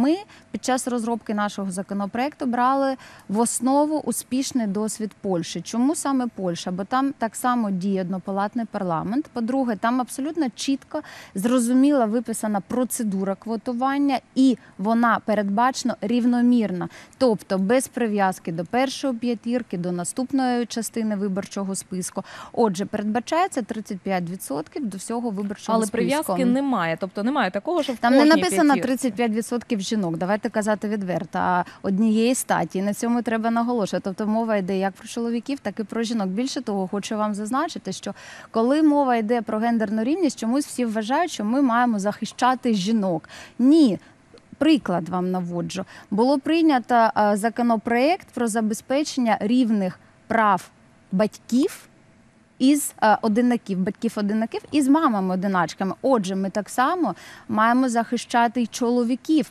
Ми під час розробки нашого законопроекту брали в основу успішний досвід Польщі. Чому саме Польща? Бо там так само діє однопалатний парламент. По-друге, там абсолютно чітко зрозуміла виписана процедура квотування, і вона передбачено рівномірна, тобто без прив'язки до першої п'ятірки, до наступної частини виборчого списку. Отже, передбачається 35% до всього виборчого Але списку. прив'язки немає. Тобто немає такого, що в Там не написано п'ятірці. 35% жінок. Давайте казати відверто. Однієї статі. На цьому треба наголошувати. Тобто мова йде як про чоловіків, так і про жінок. Більше того, хочу вам зазначити, що коли мова йде про гендерну рівність, чомусь всі вважають, що ми маємо захищати жінок. Ні. Приклад вам наводжу. Було прийнято е, законопроект про забезпечення рівних прав батьків із е, одинаків, батьків одинаків із мамами одиначками. Отже, ми так само маємо захищати й чоловіків.